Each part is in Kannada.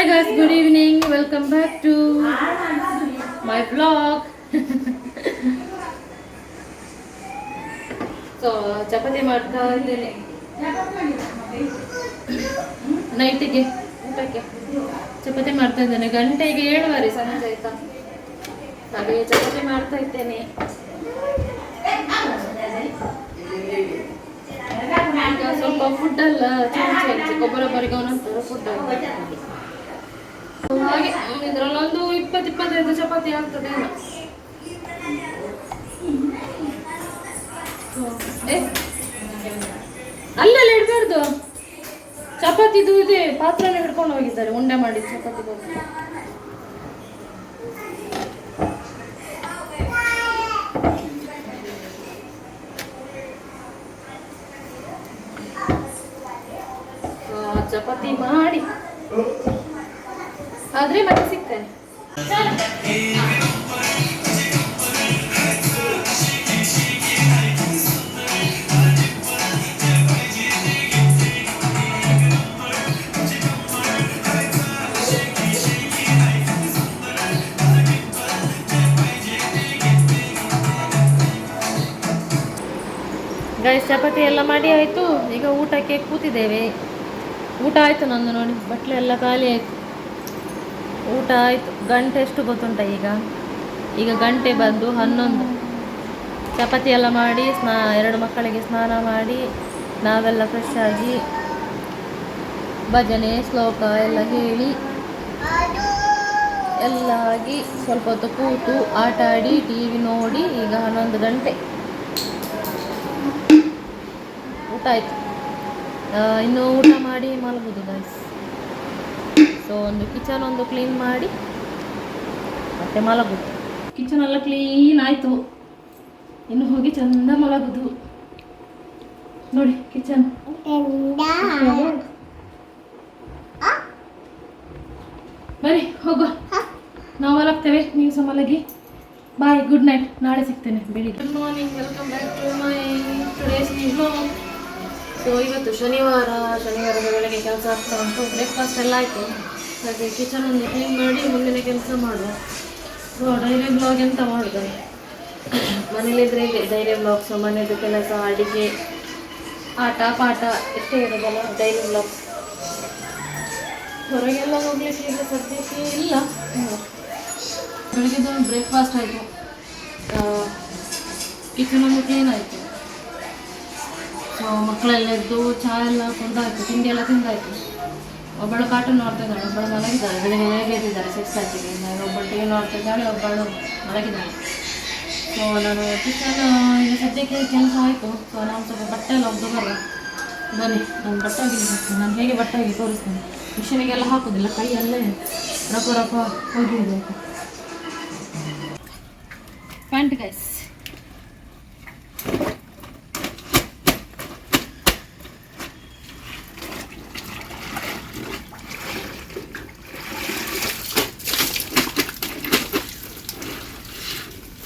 Hi guys, good evening. Welcome back to my vlog. So chapati ಮಾಡ್ತಾ ಇದ್ದೇನೆ. ನೈಟಿಗೆ ಊಟಕ್ಕೆ. ಚಪಾತಿ ಮಾಡ್ತಾ ಇದ್ದೇನೆ. ಗಂಟೆಗೆ ಏಳುವರೆ ಸಂಜೆ ಆಯ್ತಾ. ಹಾಗೆ ಚಪಾತಿ ಮಾಡ್ತಾ ಇದ್ದೇನೆ. ಸ್ವಲ್ಪ ಫುಡ್ ಅಲ್ಲ ಚೇಂಜ್ ಚೇಂಜ್ ಒಬ್ಬರೊಬ್ಬರಿಗೆ ಒಂದೊಂದು ಫುಡ್ ಹಾಗೆ ಇದರಲ್ಲೊಂದು ಇಪ್ಪತ್ತು, ಇಪ್ಪತ್ತೈದು ಚಪಾತಿ ಆಗ್ತದೆ ಅಲ್ಲೆಲ್ಲ, ಇಡಬಾರ್ದು. ಚಪಾತಿದು ಇದೆ, ಪಾತ್ರನ ಹಿಡ್ಕೊಂಡು ಹೋಗಿದ್ದಾರೆ, ಉಂಡೆ ಮಾಡಿ ಚಪಾತಿ ಚಪಾತಿ ಮಾಡಿ. ಆದ್ರೆ ಮತ್ತೆ ಸಿಗ್ತೇನೆ. ಗೈಸ್ ಚಪಾತಿ ಎಲ್ಲ ಮಾಡಿ ಆಯಿತು. ಈಗ ಊಟಕ್ಕೆ ಕೂತಿದ್ದೇವೆ. ಊಟ ಆಯಿತು ನಂದು ನೋಡಿ. ಬಟ್ಲೆ ಎಲ್ಲ ಖಾಲಿ ಆಯಿತು. ಊಟ ಆಯಿತು. ಗಂಟೆ ಎಷ್ಟು ಗೊತ್ತುಂಟ ಈಗ? ಈಗ ಗಂಟೆ ಬಂದು ಹನ್ನೊಂದು. ಚಪಾತಿ ಎಲ್ಲ ಮಾಡಿ, ಸ್ನಾ, ಎರಡು ಮಕ್ಕಳಿಗೆ ಸ್ನಾನ ಮಾಡಿ, ನಾವೆಲ್ಲ ಫ್ರೆಶ್ ಆಗಿ ಭಜನೆ, ಶ್ಲೋಕ ಎಲ್ಲ ಹೇಳಿ ಎಲ್ಲ ಆಗಿ ಸ್ವಲ್ಪ ಹೊತ್ತು ಕೂತು ಆಟ ಆಡಿ ಟಿ ವಿ ನೋಡಿ ಈಗ ಹನ್ನೊಂದು ಗಂಟೆ. ಊಟ ಆಯಿತು. ಇನ್ನು ಊಟ ಮಾಡಿ ಮಲಗುದು ಗೈಸ್ ಸೊ ಒಂದು ಕಿಚನ್ ಒಂದು ಕ್ಲೀನ್ ಮಾಡಿ ಮತ್ತೆ ಮಲಗುದು. ಕಿಚನ್ ಎಲ್ಲ ಕ್ಲೀನ್ ಆಯಿತು. ಇನ್ನು ಹೋಗಿ ಚಂದ ಮಲಗುದು. ನೋಡಿ ಕಿಚನ್ ಬರೀ ಹೋಗುವ. ನಾವು ಮಲಗ್ತೇವೆ ನೀವು ಸಹ ಮಲಗಿ. ಬಾಯ್ ಗುಡ್ ನೈಟ್ ನಾಳೆ ಸಿಗ್ತೇನೆ ಬೆಳಿಗ್ಗೆ. Good morning welcome back to my today's vlog so ಇವತ್ತು ಶನಿವಾರ, ಶನಿವಾರದ ಬೆಳಗ್ಗೆ ಕೆಲಸ ಆಗ್ತಾ ಉಂಟು. ಬ್ರೇಕ್ಫಾಸ್ಟ್ ಎಲ್ಲ ಆಯಿತು. ಹಾಗೆ ಕಿಚನ್ ಒಂದು ಕ್ಲೀನ್ ಮಾಡಿ ಮುಂದಿನ ಕೆಲಸ ಮಾಡುವ. ಸೊ ಡೈಲಿ ಬ್ಲಾಗ್ ಎಂತ ಮಾಡಿದೆ? ಮನೇಲಿದ್ರೆ ಇದೆ ಡೈಲಿ ಬ್ಲಾಗ್ಸು ಮನೆಯದು ಕೆಲಸ, ಅಡಿಗೆ, ಆಟ, ಪಾಠ, ಎಷ್ಟೇ ಇರೋದಲ್ಲ ಡೈರಿ ಬ್ಲಾಗ್ಸ್ ಹೊರಗೆಲ್ಲ ಹೋಗ್ಲಿಕ್ಕೆ ಈಗ ಸದ್ಯಕ್ಕೆ ಇಲ್ಲ. ಬೆಳಗ್ಗೆದು ಬ್ರೇಕ್ಫಾಸ್ಟ್ ಆಯಿತು. ಕಿಚನ್ ಒಂದು ಕ್ಲೀನ್ ಆಯಿತು. ಸೊ ಮಕ್ಕಳೆಲ್ಲ ಎದ್ದು ಚಹಾ ಎಲ್ಲ ಕುಡ್ದಾಯ್ತು ತಿಂಡಿ ಎಲ್ಲ ತಿಂದಾಯ್ತು. ಒಬ್ಬಳು ಕಾರ್ಟೂನ್ ನೋಡ್ತಾ ಇದ್ದಾಳೆ, ಒಬ್ಬಳು ಮಲಗಿದ್ದಾಳೆ, ಬೆಳಿಗ್ಗೆ ಹೇಗೆ ಎದ್ದಿದ್ದಾರೆ ಸಿಕ್ಸ್ ತರ್ಟಿಗೆ ಒಬ್ಬಳು ಟಿ ವಿ ನೋಡ್ತಾ ಇದ್ದಾಳೆ, ಒಬ್ಬಳು ಮಲಗಿದ್ದಾಳೆ. ಸೊ ನಾನು ಕಿಚನ್ ಈಗ ಸದ್ಯಕ್ಕೆ ಕೆಲಸ ಆಯಿತು. ಸೊ ನಾನು ಸ್ವಲ್ಪ ಬಟ್ಟೆ ಎಲ್ಲ ಒಬ್ಬರು ಬರ ಬನ್ನಿ, ನಾನು ಬಟ್ಟೆ ಹೋಗಿ ನಾನು ಹೇಗೆ ಬಟ್ಟೆ ಹೋಗಿ ತೋರಿಸ್ತೇನೆ? ಮಿಷಿನಿಗೆಲ್ಲ ಹಾಕೋದಿಲ್ಲ, ಕೈಯಲ್ಲೇ ರಪ ರಪ ಹೋಗಿರಬೇಕು ಪ್ಯಾಂಟ್ ಗೈಸ್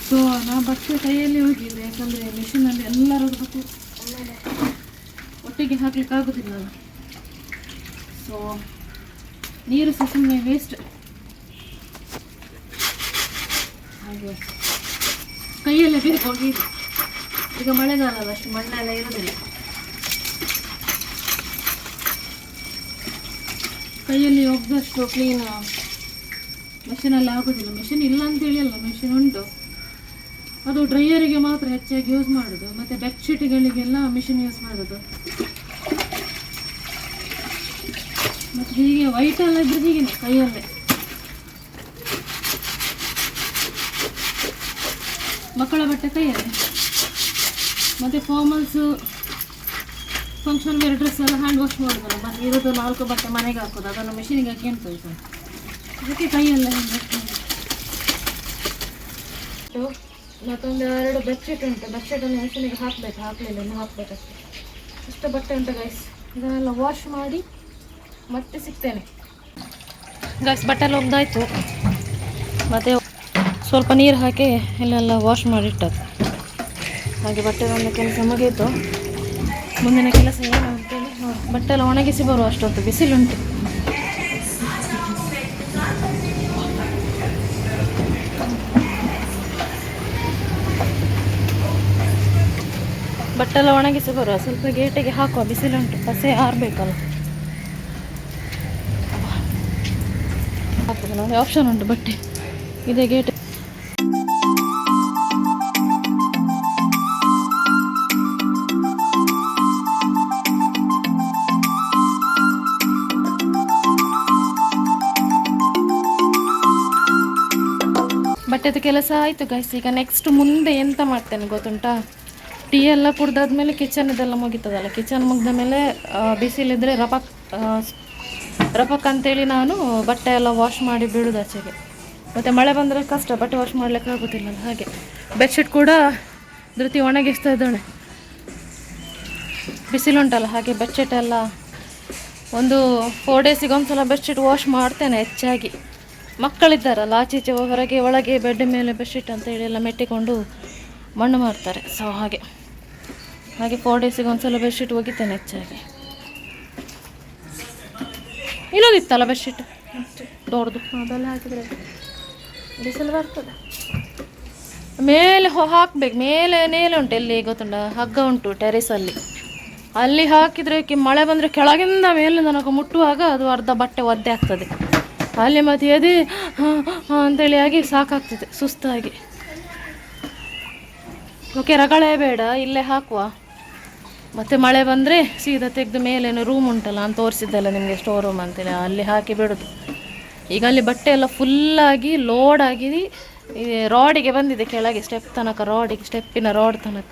ಸೊ ನಾ ಬಟ್ಟೆ ಕೈಯಲ್ಲಿ ಹೋಗಿಲ್ಲ ಯಾಕಂದರೆ ಮಿಷಿನಲ್ಲಿ ಎಲ್ಲರೂ ಬಟ್ಟೆ ಒಟ್ಟಿಗೆ ಹಾಕ್ಲಿಕ್ಕೆ ಆಗೋದಿಲ್ಲ ಸೊ ನೀರು ಸಹ ಸುಮ್ಮನೆ ವೇಸ್ಟ್ ಹಾಗೆ ಕೈಯಲ್ಲೇ ಬಿರ್ಕೊಂಡು ಈಗ ಮಳೆಗಾಲ ಅಷ್ಟು ಮಣ್ಣೆಲ್ಲ ಇರೋದಿಲ್ಲ. ಕೈಯಲ್ಲಿ ಒಗ್ದಷ್ಟು ಕ್ಲೀನ್ ಮೆಷಿನಲ್ಲಿ ಆಗೋದಿಲ್ಲ. ಮೆಷಿನ್ ಇಲ್ಲ ಅಂತೇಳಿ ಅಲ್ಲ ಮೆಷಿನ್ ಉಂಟು. ಅದು ಡ್ರೈಯರಿಗೆ ಮಾತ್ರ ಹೆಚ್ಚಾಗಿ ಯೂಸ್ ಮಾಡೋದು, ಮತ್ತು ಬೆಡ್ಶೀಟ್ಗಳಿಗೆಲ್ಲ ಮಿಷಿನ್ ಯೂಸ್ ಮಾಡೋದು. ಮತ್ತು ಹೀಗೆ ವೈಟ್ ಎಲ್ಲ ಇದ್ರೆ ಹೀಗೆ ಕೈಯಲ್ಲೇ. ಮಕ್ಕಳ ಬಟ್ಟೆ ಕೈಯಲ್ಲಿ. ಮತ್ತು ಫಾರ್ಮಲ್ಸು ಫಂಕ್ಷನ್ ಬೇರೆ ಡ್ರೆಸ್ ಎಲ್ಲ ಹ್ಯಾಂಡ್ ವಾಶ್ ಮಾಡೋದಲ್ಲ, ಮತ್ತು ಇರೋದು ನಾಲ್ಕು ಬಟ್ಟೆ ಮನೆಗೆ ಹಾಕೋದು, ಅದನ್ನು ಮಿಷಿನಿಗೆ ಹಾಕಿ ಅಂತ ಅದಕ್ಕೆ ಕೈಯಲ್ಲ ಮತ್ತೊಂದು ಎರಡು ಬೆಡ್ಶೀಟ್ ಉಂಟು. ಬೆಡ್ಶೀಟನ್ನು ಮಿಷಿನಿಗೆ ಹಾಕಬೇಕು. ಹಾಕಲಿಲ್ಲ, ಇನ್ನು ಹಾಕಬೇಕಷ್ಟೆ ಇಷ್ಟು ಬಟ್ಟೆ ಉಂಟು ಗೈಸ್ ಇದನ್ನೆಲ್ಲ ವಾಶ್ ಮಾಡಿ ಮತ್ತೆ ಸಿಗ್ತೇನೆ. ಗೈಸ್ ಬಟ್ಟೆ ಎಲ್ಲ ಒಗ್ದಾಯ್ತು. ಮತ್ತೆ ಸ್ವಲ್ಪ ನೀರು ಹಾಕಿ ಇಲ್ಲೆಲ್ಲ ವಾಶ್ ಮಾಡಿಟ್ಟದ್ದು ಹಾಗೆ ಬಟ್ಟೆ ಒಂದು ಕೆಲಸ ಮುಗೀತು. ಮುಂದಿನ ಕೆಲಸ ಏನು ಅಂತೇಳಿ ಬಟ್ಟೆ ಎಲ್ಲ ಒಣಗಿಸಿ ಬರುವ ಅಷ್ಟೊತ್ತು ಬಿಸಿಲುಂಟು. ಬಟ್ಟೆ ಎಲ್ಲ ಒಣಗಿಸಿ ಬರುವ. ಸ್ವಲ್ಪ ಗೇಟಿಗೆ ಹಾಕುವ. ಬಿಸಿಲುಂಟು ಉಂಟು. ಆರಬೇಕಲ್ಲ. ಹಾಕ್ತದೆ ನೋಡಿ. ಆಪ್ಷನ್ ಉಂಟು ಬಟ್ಟೆ. ಇದೆ ಗೇಟ್. ಬಟ್ಟೆದು ಕೆಲಸ ಆಯಿತು ಗೈಸ್ ಈಗ ನೆಕ್ಸ್ಟ್ ಮುಂದೆ ಎಂತ ಮಾಡ್ತೇನೆ ಗೊತ್ತುಂಟಾ? ಟೀ ಎಲ್ಲ ಕುಡ್ದಾದ್ಮೇಲೆ ಕಿಚನ್ ಇದೆಲ್ಲ ಮುಗೀತದಲ್ಲ. ಕಿಚನ್ ಮುಗಿದ ಮೇಲೆ ಆ, ಬಿಸಿಲಿದ್ರೆ ರಪಕ್ ರಪಕ್ ಅಂತೇಳಿ ನಾನು ಬಟ್ಟೆ ಎಲ್ಲ ವಾಶ್ ಮಾಡಿ ಬಿಡುದು ಆಚೆಗೆ. ಮತ್ತು ಮಳೆ ಬಂದರೆ ಕಷ್ಟ ಬಟ್ಟೆ ವಾಶ್ ಮಾಡ್ಲಿಕ್ಕೆ ಆಗೋದಿಲ್ಲ ಹಾಗೆ. ಬೆಡ್ಶೀಟ್ ಕೂಡ ಧೃತಿ ಒಣಗಿಸ್ತಾ ಇದ್ದಾಳೆ. ಬಿಸಿಲುಂಟಲ್ಲ ಹಾಗೆ ಬೆಡ್ಶೀಟ್ ಎಲ್ಲ ಒಂದು ಫೋರ್ ಡೇಸಿಗೆ ಒಂದ್ಸಲ ಬೆಡ್ಶೀಟ್ ವಾಶ್ ಮಾಡ್ತೇನೆ ಹೆಚ್ಚಾಗಿ. ಮಕ್ಕಳಿದ್ದಾರಲ್ಲ ಆಚೀಚೆ ಹೊರಗೆ ಒಳಗೆ ಬೆಡ್ ಮೇಲೆ ಬೆಡ್ಶೀಟ್ ಅಂತ ಹೇಳಿ ಎಲ್ಲ ಮೆಟ್ಟಿಕೊಂಡು ಮಣ್ಣು ಮಾಡ್ತಾರೆ ಸೊ ಹಾಗೆ. ಹಾಗೆ ಫೋರ್ ಡೇಸಿಗೆ ಒಂದ್ಸಲ ಬೆಡ್ಶೀಟ್ ಒಗಿತೇನೆ ಹೆಚ್ಚಾಗಿ. ಇಲ್ಲೋದಿತ್ತಲ್ಲ ಬೆಡ್ಶೀಟ್ ದೊಡ್ಡದು. ಅದೆಲ್ಲ ಹಾಕಿದ್ರೆ ಬಿಸಿಲು ಬರ್ತದೆ. ಮೇಲೆ ಹಾಕ್ಬೇಕು. ಮೇಲೆ ಮೇಲೆ ಉಂಟು. ಎಲ್ಲಿ ಗೊತ್ತುಂಟ? ಹಗ್ಗ ಉಂಟು ಟೆರೆಸಲ್ಲಿ ಅಲ್ಲಿ. ಹಾಕಿದ್ರೆ ಕಿ- ಮಳೆ ಬಂದರೆ ಕೆಳಗಿಂದ ಮೇಲೆ ನನಗೆ ಮುಟ್ಟುವಾಗ ಅದು ಅರ್ಧ ಬಟ್ಟೆ ಒದ್ದೆ ಆಗ್ತದೆ. ಅಲ್ಲಿ ಮತ್ತೆ ಎದೆ ಅಂತೇಳಿ ಆಗಿ ಸಾಕಾಗ್ತದೆ ಸುಸ್ತಾಗಿ. ಓಕೆ ರಗಳೇ ಬೇಡ. ಇಲ್ಲೇ ಹಾಕುವ. ಮತ್ತೆ ಮಳೆ ಬಂದರೆ ಸೀದಾ ತೆಗೆದು ಮೇಲೇನು ರೂಮ್ ಉಂಟಲ್ಲ ಅಂತ ತೋರಿಸಿದ್ದಲ್ಲ ನಿಮಗೆ ಸ್ಟೋರ್ ರೂಮ್ ಅಂತೇಳಿ, ಅಲ್ಲಿ ಹಾಕಿ ಬಿಡೋದು. ಈಗ ಅಲ್ಲಿ ಬಟ್ಟೆ ಎಲ್ಲ ಫುಲ್ಲಾಗಿ ಲೋಡ್ ಆಗಿ ಈ ರಾಡಿಗೆ ಬಂದಿದೆ ಕೆಳಗೆ ಸ್ಟೆಪ್ ತನಕ ರಾಡಿಗೆ ಸ್ಟೆಪ್ಪಿನ ರಾಡ್ ತನಕ.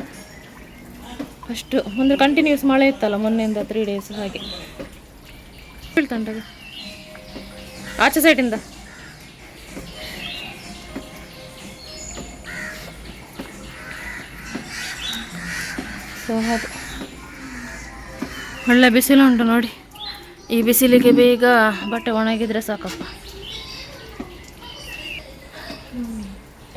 ಅಷ್ಟು, ಒಂದು ಕಂಟಿನ್ಯೂಸ್ ಮಳೆ ಇತ್ತಲ್ಲ ಮೊನ್ನೆಯಿಂದ ತ್ರೀ ಡೇಸ್ ಹಾಗೆ. ಆಚೆ ಸೈಡಿಂದ ಸೊ ಹಾಗೆ. ಒಳ್ಳೆ ಬಿಸಿಲು ಉಂಟು ನೋಡಿ. ಈ ಬಿಸಿಲಿಗೆ ಬೇಗ ಬಟ್ಟೆ ಒಣಗಿದ್ರೆ ಸಾಕಪ್ಪ.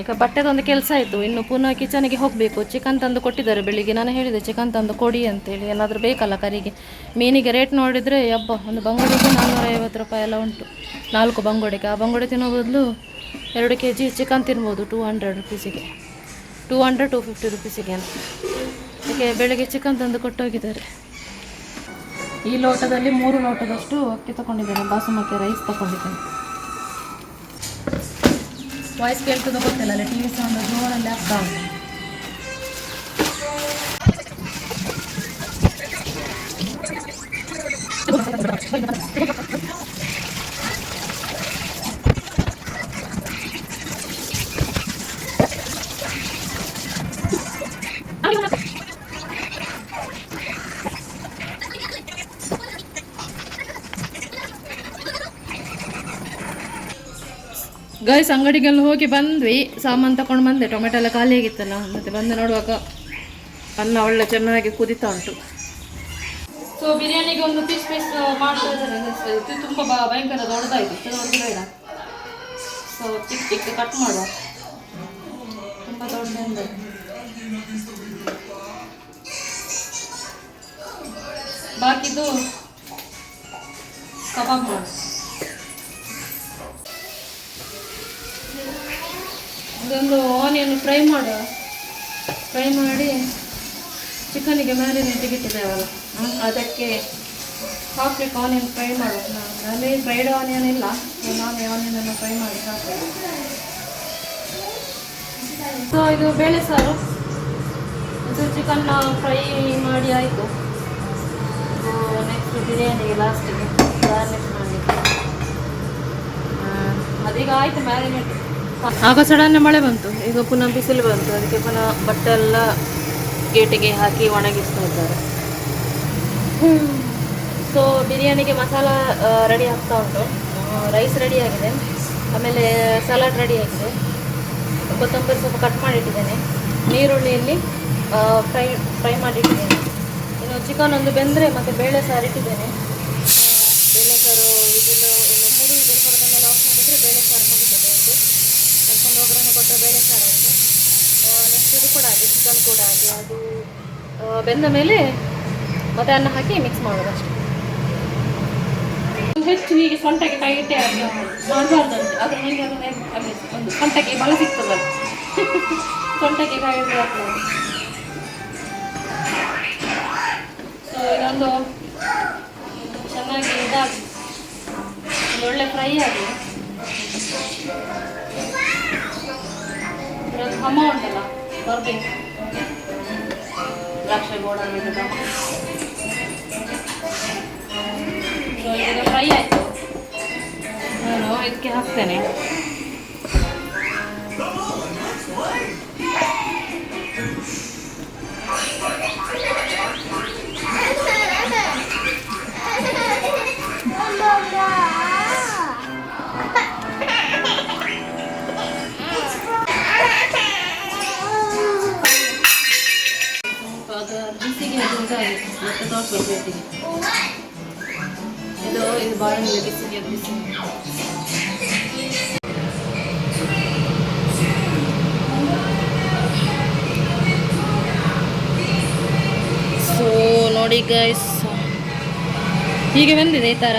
ಈಗ ಬಟ್ಟೆದೊಂದು ಕೆಲಸ ಆಯಿತು. ಇನ್ನು ಪುನಃ ಕಿಚನಿಗೆ ಹೋಗಬೇಕು. ಚಿಕನ್ ತಂದು ಕೊಟ್ಟಿದ್ದಾರೆ ಬೆಳಿಗ್ಗೆ. ನಾನು ಹೇಳಿದೆ ಚಿಕನ್ ತಂದು ಕೊಡಿ ಅಂತೇಳಿ. ಏನಾದರೂ ಬೇಕಲ್ಲ ಕರಿಗೆ. ಮೀನಿಗೆ ರೇಟ್ ನೋಡಿದರೆ, ಯಬ್ಬ, ಒಂದು ಬಂಗುಡೆಗೆ ನಾನ್ನೂರ ಐವತ್ತು ರೂಪಾಯಿ ಎಲ್ಲ ಉಂಟು. ನಾಲ್ಕು ಬಂಗುಡೆಗೆ. ಆ ಬಂಗುಡೆ ತಿನ್ನೋ ಬದಲು ಎರಡು ಕೆ ಜಿ ಚಿಕನ್ ತಿನ್ಬೋದು ಟೂ ಹಂಡ್ರೆಡ್ ರುಪೀಸಿಗೆ. ಟೂ ಹಂಡ್ರೆಡ್ ಟೂ ಫಿಫ್ಟಿ ರುಪೀಸಿಗೆ ಅಂತ. ಅದಕ್ಕೆ ಬೆಳಿಗ್ಗೆ ಚಿಕನ್ ತಂದು ಕೊಟ್ಟೋಗಿದ್ದಾರೆ. ಈ ಲೋಟದಲ್ಲಿ ಮೂರು ಲೋಟದಷ್ಟು ಅಕ್ಕಿ ತಗೊಂಡಿದ್ದೇನೆ. ಬಾಸುಮತಿ ರೈಸ್ ತಗೊಂಡಿದ್ದೇನೆ. ವಾಯ್ಸ್ ಕೇಳ್ತದೋ ಗೊತ್ತಿಲ್ಲ ಅಲ್ಲ ಟಿ ವಿ ಸೌಂಡ್ ಜೋರಲ್ಲಿ ಆಗ್ತಾ ಉಂಟು ಗೈಸ್ ಅಂಗಡಿಗೆಲ್ಲ ಹೋಗಿ ಬಂದ್ವಿ. ಸಾಮಾನು ತಗೊಂಡು ಬಂದೆ. ಟೊಮೆಟೊ ಎಲ್ಲ ಖಾಲಿಯಾಗಿತ್ತಲ್ಲ ಮತ್ತೆ ಬಂದು ನೋಡುವಾಗ ಅನ್ನ ಒಳ್ಳೆ ಚೆನ್ನಾಗಿ ಕುದಿತಾ ಉಂಟು. ಸೊ ಬಿರಿಯಾನಿಗೆ ಒಂದು ಪೀಸ್ ಪೀಸ್ ಮಾಡ್ತಾ ಇದ್ದಾರೆ. ಇದು ತುಂಬ ಭಯಂಕರ ದೊಡ್ಡದಾಯಿತು. ಬೇಡ. ಸೊ ಚಿಕ್ಕ ಚಿಕ್ಕ ಕಟ್ ಮಾಡುವ. ತುಂಬ ದೊಡ್ಡ ಬಾಕಿದು ಕಬಾಬ್ ಮಾಡು ಇದೊಂದು ಆನಿಯನ್ ಫ್ರೈ ಮಾಡು. ಫ್ರೈ ಮಾಡಿ ಚಿಕನಿಗೆ ಮ್ಯಾರಿನೇಟಿಗೆ ಇಟ್ಟಿದ್ದೇವಲ್ಲ ಹ್ಮ್, ಅದಕ್ಕೆ ಹಾಕ್ಲಿಕ್ಕೆ ಆನಿಯನ್ ಫ್ರೈ ಮಾಡು. ನನ್ನಲ್ಲಿ ಫ್ರೈಡ್ ಆನಿಯನ್ ಇಲ್ಲ ನಾನು ನಾನು ಆನಿಯನನ್ನು ಫ್ರೈ ಮಾಡಿ ಹಾಕ್ಬೇಕು ಸೊ ಇದು ಬೇಳೆ ಸಾರು. ಇದು ಚಿಕನ್ ಫ್ರೈ ಮಾಡಿ ಆಯಿತು. ನೆಕ್ಸ್ಟ್ ಬಿರಿಯಾನಿಗೆ ಲಾಸ್ಟಿಗೆ ಗಾರ್ನಿಷ್ ಮಾಡಲಿಕ್ಕೆ ಅದೀಗ ಆಯಿತು ಮ್ಯಾರಿನೇಟ್ ಆಗ ಸಡನ್ನೇ ಮಳೆ ಬಂತು. ಈಗ ಪುನಃ ಬಿಸಿಲು ಬಂತು. ಅದಕ್ಕೆ ಪುನಃ ಬಟ್ಟೆ ಎಲ್ಲ ಗೇಟಿಗೆ ಹಾಕಿ ಒಣಗಿಸ್ತಾ ಇದ್ದಾರೆ. ಸೊ ಬಿರಿಯಾನಿಗೆ ಮಸಾಲ ರೆಡಿ ಆಗ್ತಾ ಉಂಟು. ರೈಸ್ ರೆಡಿ ಆಗಿದೆ. ಆಮೇಲೆ ಸಲಾಡ್ ರೆಡಿ ಆಗಿದೆ. ಕೊತ್ತಂಬರಿ ಸ್ವಲ್ಪ ಕಟ್ ಮಾಡಿಟ್ಟಿದ್ದೇನೆ. ನೀರುಳ್ಳಿಯಲ್ಲಿ ಫ್ರೈ ಫ್ರೈ ಮಾಡಿಟ್ಟಿದ್ದೇನೆ. ಇನ್ನು ಚಿಕನ್ ಒಂದು ಬೆಂದರೆ ಮತ್ತು ಬೇಳೆ ಸಾರು ಇಟ್ಟಿದ್ದೇನೆ ಆ, ಬೇಳೆ ಸಾರು ಇದು ಒಂದು ಮೂರು ವಿಸಿಲ್ ಹೊಡೆದ ಮೇಲೆ ಆಫ್ ಮಾಡಿದರೆ ಬೇಳೆ ಸಾರು ಮುಗಿತದೆ ಒಂದು ಕರ್ಕೊಂಡು ಒಗ್ಗರಣೆ ಕೊಟ್ಟರೆ ಬೇಳೆ ಸಾರು ಆಯಿತು ನೆಕ್ಸ್ಟ್ ಇದು ಕೂಡ ಹಾಗೆ ಚಿಕನ್ ಕೂಡ ಹಾಗೆ ಅದು ಬೆಂದ ಮೇಲೆ ಮತ್ತೆ ಅನ್ನ ಹಾಕಿ ಮಿಕ್ಸ್ ಮಾಡೋದು ಅಷ್ಟೇ. ಹೆಚ್ಚು ಹೀಗೆ ಸೊಂಟಕ್ಕೆ ಟೈಟೇ ಆಗಿ ಮಾಡಬಾರ್ದಂತೆ ಅದು ಹೇಗೆ ಅದು ಹಾಗೆ ಒಂದು ಸೊಂಟಕ್ಕೆ ಬಲ ಸಿಗ್ತದಲ್ಲ ಸೊಂಟಕ್ಕೆ ಆಗ್ತದೆ ಸೊ ಇದೊಂದು ಚೆನ್ನಾಗಿ ಇದಾಗಿ ಒಳ್ಳೆ ಫ್ರೈ ಆಗಿ. ಅಮೌಂಟ್ ಉಂಟಲ್ಲ. ಬರಬೇಕು ದ್ರಾಕ್ಷಿ ಗೋಡಂಬಿ ಸೊ ಫ್ರೈ ಆಯಿತು. ನಾನು ಇದಕ್ಕೆ ಹಾಕ್ತೇನೆ. ಗೈಸ್ ಹೀಗೆ ಬಂದಿದೆ ಈ ಥರ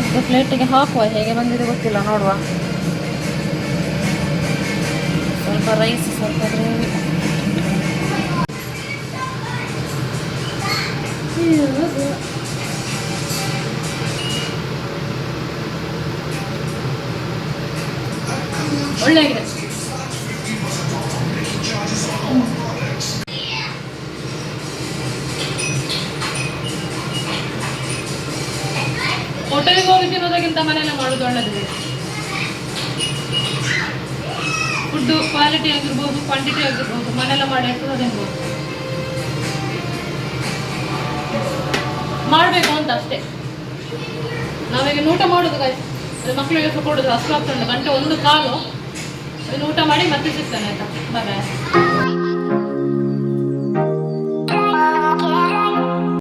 ಎಷ್ಟು ಪ್ಲೇಟಿಗೆ ಹಾಕುವ, ಹೇಗೆ ಬಂದಿದೆ ಗೊತ್ತಿಲ್ಲ, ನೋಡುವ. ಸ್ವಲ್ಪ ರೈಸ್ ಸ್ವಲ್ಪ ಗ್ರೇವಿ ಒಳ್ಳೆಯಾಗಿದೆ. ಫುಡ್ಡು ಕ್ವಾಲಿಟಿ ಆಗಿರ್ಬೋದು ಕ್ವಾಂಟಿಟಿ ಆಗಿರ್ಬೋದು, ಮನೆಯಲ್ಲ ಮಾಡಿ ಹಾಕಿದ್ರೆ ತಿನ್ಬೋದು ಮಾಡಬೇಕು ಅಂತ ಅಷ್ಟೇ. ನಾವೀಗ ಊಟ ಮಾಡೋದು ಗಾಯ್ಸ್ ಮಕ್ಕಳಿಗೆ ಕೊಡೋದು ಹಸು ಆಗ್ತದೆ ಗಂಟೆ ಒಂದು ಕಾಲು. ಊಟ ಮಾಡಿ ಮತ್ತೆ ಸಿಗ್ತಾನೆ ಆಯ್ತಾ? ಬಾಯ್